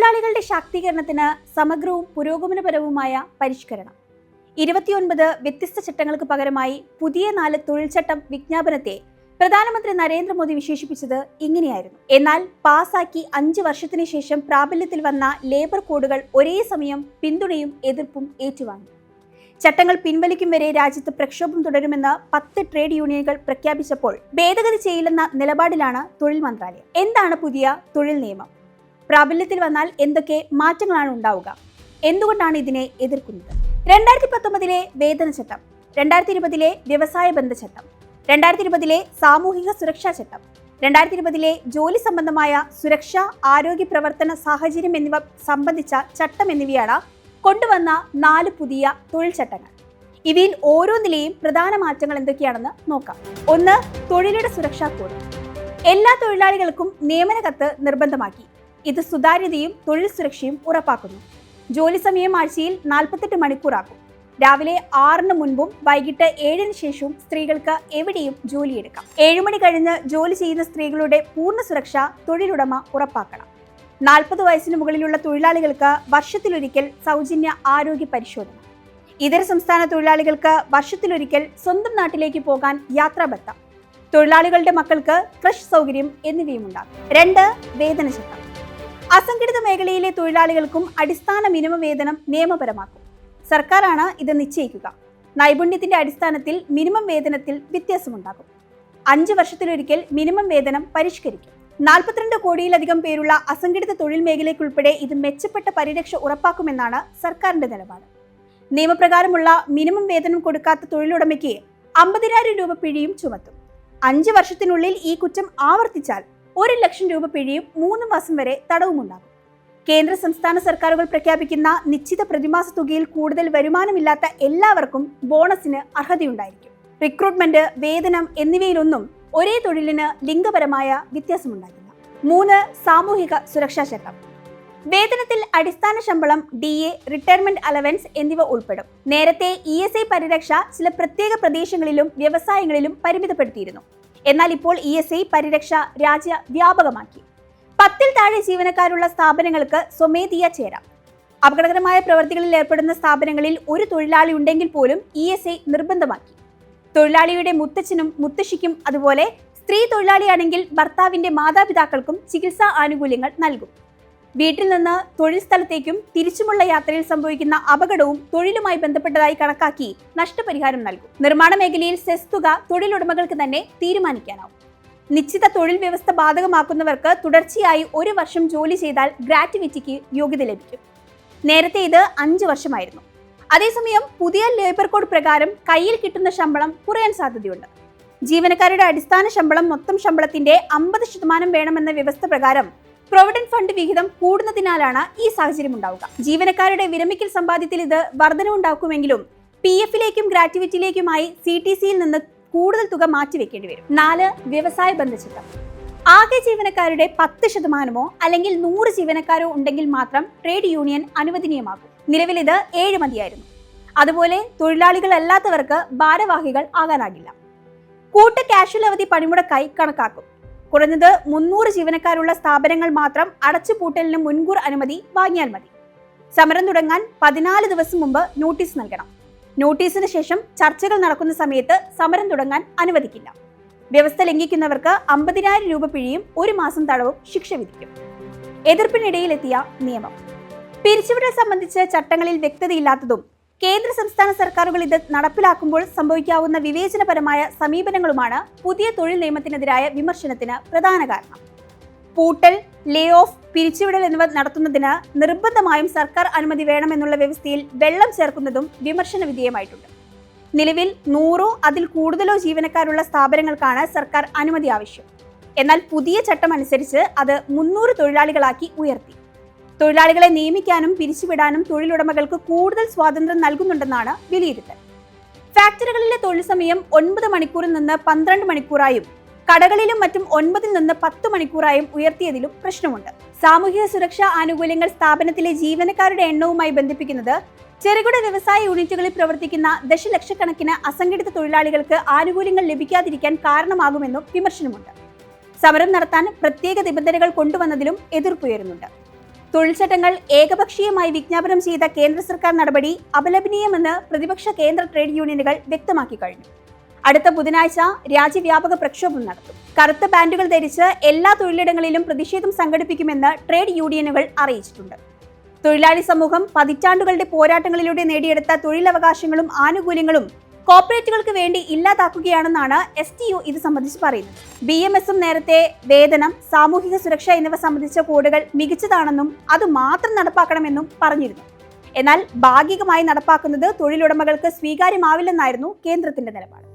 തൊഴിലാളികളുടെ ശാക്തീകരണത്തിന് സമഗ്രവും പുരോഗമനപരവുമായ പരിഷ്കരണം. ഇരുപത്തിയൊൻപത് വ്യത്യസ്ത ചട്ടങ്ങൾക്ക് പകരമായി പുതിയ നാല് തൊഴിൽ ചട്ടം വിജ്ഞാപനത്തെ പ്രധാനമന്ത്രി നരേന്ദ്രമോദി വിശേഷിപ്പിച്ചത് ഇങ്ങനെയായിരുന്നു. എന്നാൽ പാസാക്കി അഞ്ച് വർഷത്തിന് ശേഷം പ്രാബല്യത്തിൽ വന്ന ലേബർ കോഡുകൾ ഒരേ സമയം പിന്തുണയും എതിർപ്പും ഏറ്റുവാങ്ങി. ചട്ടങ്ങൾ പിൻവലിക്കും വരെ രാജ്യത്ത് പ്രക്ഷോഭം തുടരുമെന്ന് പത്ത് ട്രേഡ് യൂണിയനുകൾ പ്രഖ്യാപിച്ചപ്പോൾ ഭേദഗതി ചെയ്യില്ലെന്ന നിലപാടിലാണ് തൊഴിൽ മന്ത്രാലയം. എന്താണ് പുതിയ തൊഴിൽ നിയമം? പ്രാബല്യത്തിൽ വന്നാൽ എന്തൊക്കെ മാറ്റങ്ങളാണ് ഉണ്ടാവുക? എന്തുകൊണ്ടാണ് ഇതിനെ എതിർക്കുന്നത്? രണ്ടായിരത്തി പത്തൊമ്പതിലെ വേതന ചട്ടം രണ്ടായിരത്തി ഇരുപതിലെ വ്യവസായ ബന്ധ ചട്ടം രണ്ടായിരത്തി ഇരുപതിലെ സാമൂഹിക സുരക്ഷാ ചട്ടം രണ്ടായിരത്തി ഇരുപതിലെ ജോലി സംബന്ധമായ സുരക്ഷ ആരോഗ്യ പ്രവർത്തന സാഹചര്യം എന്നിവ സംബന്ധിച്ച ചട്ടം എന്നിവയാണ് കൊണ്ടുവന്ന നാല് പുതിയ തൊഴിൽ ചട്ടങ്ങൾ. ഇവയിൽ ഓരോന്നിലെയും പ്രധാന മാറ്റങ്ങൾ എന്തൊക്കെയാണെന്ന് നോക്കാം. ഒന്ന് തൊഴിലിട സുരക്ഷാ കോഡ്. എല്ലാ തൊഴിലാളികൾക്കും നിയമന കത്ത് നിർബന്ധമാക്കി. ഇത് സുതാര്യതയും തൊഴിൽ സുരക്ഷയും ഉറപ്പാക്കുന്നു. ജോലി സമയം ആഴ്ചയിൽ നാൽപ്പത്തെട്ട് മണിക്കൂറാക്കും. രാവിലെ ആറിന് മുൻപും വൈകിട്ട് ഏഴിന് ശേഷവും സ്ത്രീകൾക്ക് എവിടെയും ജോലിയെടുക്കാം. ഏഴുമണി കഴിഞ്ഞ് ജോലി ചെയ്യുന്ന സ്ത്രീകളുടെ പൂർണ സുരക്ഷ തൊഴിലുടമ ഉറപ്പാക്കണം. നാൽപ്പത് വയസ്സിന് മുകളിലുള്ള തൊഴിലാളികൾക്ക് വർഷത്തിലൊരിക്കൽ സൗജന്യ ആരോഗ്യ പരിശോധന. ഇതര സംസ്ഥാന തൊഴിലാളികൾക്ക് വർഷത്തിലൊരിക്കൽ സ്വന്തം നാട്ടിലേക്ക് പോകാൻ യാത്രാബത്ത തൊഴിലാളികളുടെ മക്കൾക്ക് ക്രഷ് സൗകര്യം എന്നിവയും ഉണ്ടാകും രണ്ട് വേതന അസംഘടിത മേഖലയിലെ തൊഴിലാളികൾക്കും അടിസ്ഥാന മിനിമം വേതനം നിയമപരമാക്കും. സർക്കാരാണ് ഇത് നിശ്ചയിക്കുക. നൈപുണ്യത്തിന്റെ അടിസ്ഥാനത്തിൽ മിനിമം വേതനത്തിൽ വ്യത്യാസമുണ്ടാകും. അഞ്ച് വർഷത്തിലൊരിക്കൽ മിനിമം വേതനം പരിഷ്കരിക്കും. നാൽപ്പത്തിരണ്ട് കോടിയിലധികം പേരുള്ള അസംഘടിത തൊഴിൽ മേഖലയ്ക്കുൾപ്പെടെ ഇത് മെച്ചപ്പെട്ട പരിരക്ഷ ഉറപ്പാക്കുമെന്നാണ് സർക്കാരിന്റെ നിലപാട്. നിയമപ്രകാരമുള്ള മിനിമം വേതനം കൊടുക്കാത്ത തൊഴിലുടമയ്ക്ക് അമ്പതിനായിരം രൂപ പിഴയും ചുമത്തും. അഞ്ച് വർഷത്തിനുള്ളിൽ ഈ കുറ്റം ആവർത്തിച്ചാൽ ഒരു ലക്ഷം രൂപ പിഴയും മൂന്ന് മാസം വരെ തടവുമുണ്ടാകും. കേന്ദ്ര സംസ്ഥാന സർക്കാരുകൾ പ്രഖ്യാപിക്കുന്ന നിശ്ചിത പ്രതിമാസ തുകയിൽ കൂടുതൽ വരുമാനമില്ലാത്ത എല്ലാവർക്കും ബോണസിന് അർഹതയുണ്ടായിരിക്കും. റിക്രൂട്ട്മെന്റ് വേതനം എന്നിവയിലൊന്നും ഒരേ തൊഴിലിന് ലിംഗപരമായ വ്യത്യാസമുണ്ടാകില്ല. മൂന്ന് സാമൂഹിക സുരക്ഷാ ചട്ടം. വേതനത്തിൽ അടിസ്ഥാന ശമ്പളം ഡി എ റിട്ടയർമെന്റ് അലവൻസ് എന്നിവ ഉൾപ്പെടും. നേരത്തെ ഇ എസ് ഐ പരിരക്ഷ ചില പ്രത്യേക പ്രദേശങ്ങളിലും വ്യവസായങ്ങളിലും പരിമിതപ്പെടുത്തിയിരുന്നു. എന്നാൽ ഇപ്പോൾ ഇ എസ് ഐ പരിരക്ഷ രാജ്യ വ്യാപകമാക്കി. പത്തിൽ താഴെ ജീവനക്കാരുള്ള സ്ഥാപനങ്ങൾക്ക് സ്വമേധിയ ചേരാം. അപകടകരമായ പ്രവൃത്തികളിൽ ഏർപ്പെടുന്ന സ്ഥാപനങ്ങളിൽ ഒരു തൊഴിലാളി ഉണ്ടെങ്കിൽ പോലും ഇ എസ് ഐ നിർബന്ധമാക്കി. തൊഴിലാളിയുടെ മുത്തച്ഛനും മുത്തശ്ശിക്കും അതുപോലെ സ്ത്രീ തൊഴിലാളിയാണെങ്കിൽ ഭർത്താവിന്റെ മാതാപിതാക്കൾക്കും ചികിത്സാ ആനുകൂല്യങ്ങൾ നൽകും. വീട്ടിൽ നിന്ന് തൊഴിൽ സ്ഥലത്തേക്കും തിരിച്ചുമുള്ള യാത്രയിൽ സംഭവിക്കുന്ന അപകടവും തൊഴിലുമായി ബന്ധപ്പെട്ടതായി കണക്കാക്കി നഷ്ടപരിഹാരം നൽകും. നിർമ്മാണ മേഖലയിൽ സെസ് തുക തൊഴിലുടമകൾക്ക് തന്നെ തീരുമാനിക്കാനാവും. നിശ്ചിത തൊഴിൽ വ്യവസ്ഥ ബാധകമാക്കുന്നവർക്ക് തുടർച്ചയായി ഒരു വർഷം ജോലി ചെയ്താൽ ഗ്രാറ്റുവിറ്റിക്ക് യോഗ്യത ലഭിക്കും. നേരത്തെ ഇത് അഞ്ച് വർഷമായിരുന്നു. അതേസമയം പുതിയ ലേബർ കോഡ് പ്രകാരം കയ്യിൽ കിട്ടുന്ന ശമ്പളം കുറയാൻ സാധ്യതയുണ്ട്. ജീവനക്കാരുടെ അടിസ്ഥാന ശമ്പളം മൊത്തം ശമ്പളത്തിന്റെ അമ്പത് ശതമാനം വേണമെന്ന വ്യവസ്ഥ പ്രകാരം പ്രൊവിഡന്റ് ഫണ്ട് വിഹിതം കൂടുന്നതിനാലാണ് ഈ സാഹചര്യം ഉണ്ടാവുക. ജീവനക്കാരുടെ വിരമിക്കൽ സമ്പാദ്യത്തിൽ ഇത് വർധനവുണ്ടാക്കുമെങ്കിലും പി എഫിലേക്കും ഗ്രാറ്റുവിറ്റിയിലേക്കുമായി സി ടി സിയിൽ നിന്ന് കൂടുതൽ തുക മാറ്റിവെക്കേണ്ടി വരും. നാല് വ്യവസായ ബന്ധചട്ടം. ആകെ ജീവനക്കാരുടെ പത്ത് ശതമാനമോ അല്ലെങ്കിൽ നൂറ് ജീവനക്കാരോ ഉണ്ടെങ്കിൽ മാത്രം ട്രേഡ് യൂണിയൻ അനുവദനീയമാകും. നിലവിൽ ഇത് ഏഴ് മതിയായിരുന്നു. അതുപോലെ തൊഴിലാളികളല്ലാത്തവർക്ക് ഭാരവാഹികൾ ആകാനാകില്ല. കൂട്ട കാഷ്വൽ അവധി പണിമുടക്കായി കണക്കാക്കും. കുറഞ്ഞത് മുന്നൂറ് ജീവനക്കാരുള്ള സ്ഥാപനങ്ങൾ മാത്രം അടച്ചുപൂട്ടലിന് മുൻകൂർ അനുമതി വാങ്ങിയാൽ മതി. സമരം തുടങ്ങാൻ പതിനാല് ദിവസം മുമ്പ് നോട്ടീസ് നൽകണം. നോട്ടീസിന് ശേഷം ചർച്ചകൾ നടക്കുന്ന സമയത്ത് സമരം തുടങ്ങാൻ അനുവദിക്കില്ല. വ്യവസ്ഥ ലംഘിക്കുന്നവർക്ക് അമ്പതിനായിരം രൂപ പിഴയും ഒരു മാസം തടവും ശിക്ഷ വിധിക്കും. എതിർപ്പിനിടയിലെത്തിയ നിയമം. പിരിച്ചുവിടൽ സംബന്ധിച്ച് ചട്ടങ്ങളിൽ വ്യക്തതയില്ലാത്തതും കേന്ദ്ര സംസ്ഥാന സർക്കാരുകൾ ഇത് നടപ്പിലാക്കുമ്പോൾ സംഭവിക്കാവുന്ന വിവേചനപരമായ സമീപനങ്ങളുമാണ് പുതിയ തൊഴിൽ നിയമത്തിനെതിരായ വിമർശനത്തിന് പ്രധാന കാരണം. പൂട്ടൽ ലേ ഓഫ് പിരിച്ചുവിടൽ എന്നിവ നടത്തുന്നതിന് നിർബന്ധമായും സർക്കാർ അനുമതി വേണമെന്നുള്ള വ്യവസ്ഥയിൽ വെള്ളം ചേർക്കുന്നതും വിമർശന വിധേയമായിട്ടുണ്ട്. നിലവിൽ നൂറോ അതിൽ കൂടുതലോ ജീവനക്കാരുള്ള സ്ഥാപനങ്ങൾക്കാണ് സർക്കാർ അനുമതി ആവശ്യം. എന്നാൽ പുതിയ ചട്ടം അനുസരിച്ച് അത് മുന്നൂറ് തൊഴിലാളികളാക്കി ഉയർത്തി. തൊഴിലാളികളെ നിയമിക്കാനും പിരിച്ചുവിടാനും തൊഴിലുടമകൾക്ക് കൂടുതൽ സ്വാതന്ത്ര്യം നൽകുന്നുണ്ടെന്നാണ് വിലയിരുത്തൽ. ഫാക്ടറികളിലെ തൊഴിൽ സമയം ഒൻപത് മണിക്കൂറിൽ നിന്ന് പന്ത്രണ്ട് മണിക്കൂറായും കടകളിലും മറ്റും ഒൻപതിൽ നിന്ന് പത്ത് മണിക്കൂറായും ഉയർത്തിയതിലും പ്രശ്നമുണ്ട്. സാമൂഹിക സുരക്ഷാ ആനുകൂല്യങ്ങൾ സ്ഥാപനത്തിലെ ജീവനക്കാരുടെ എണ്ണവുമായി ബന്ധിപ്പിക്കുന്നത് ചെറുകിട വ്യവസായ യൂണിറ്റുകളിൽ പ്രവർത്തിക്കുന്ന ദശലക്ഷക്കണക്കിന് അസംഘടിത തൊഴിലാളികൾക്ക് ആനുകൂല്യങ്ങൾ ലഭിക്കാതിരിക്കാൻ കാരണമാകുമെന്നും വിമർശനമുണ്ട്. സമരം നടത്താൻ പ്രത്യേക നിബന്ധനകൾ കൊണ്ടുവന്നതിലും എതിർപ്പുയരുന്നുണ്ട്. തൊഴിൽ ചട്ടങ്ങൾ ഏകപക്ഷീയമായി വിജ്ഞാപനം ചെയ്ത കേന്ദ്ര സർക്കാർ നടപടി അപലപനീയമെന്ന് പ്രതിപക്ഷ കേന്ദ്ര ട്രേഡ് യൂണിയനുകൾ വ്യക്തമാക്കി കഴിഞ്ഞു. അടുത്ത ബുധനാഴ്ച രാജ്യവ്യാപക പ്രക്ഷോഭം നടത്തും കറുത്ത ബാൻഡുകൾ ധരിച്ച് എല്ലാ തൊഴിലിടങ്ങളിലും പ്രതിഷേധം സംഘടിപ്പിക്കുമെന്ന് ട്രേഡ് യൂണിയനുകൾ അറിയിച്ചിട്ടുണ്ട്. തൊഴിലാളി സമൂഹം പതിറ്റാണ്ടുകളുടെ പോരാട്ടങ്ങളിലൂടെ നേടിയെടുത്ത തൊഴിലവകാശങ്ങളും ആനുകൂല്യങ്ങളും കോർപ്പറേറ്റുകൾക്ക് വേണ്ടി ഇല്ലാതാക്കുകയാണെന്നാണ് എസ് ടി യു ഇത് സംബന്ധിച്ച് പറയുന്നത്. ബി എം എസും നേരത്തെ വേതനം സാമൂഹിക സുരക്ഷ എന്നിവ സംബന്ധിച്ച കോഡുകൾ മികച്ചതാണെന്നും അത് മാത്രം നടപ്പാക്കണമെന്നും പറഞ്ഞിരുന്നു. എന്നാൽ ഭാഗികമായി നടപ്പാക്കുന്നത് തൊഴിലുടമകൾക്ക് സ്വീകാര്യമാവില്ലെന്നായിരുന്നു കേന്ദ്രത്തിന്റെ നിലപാട്.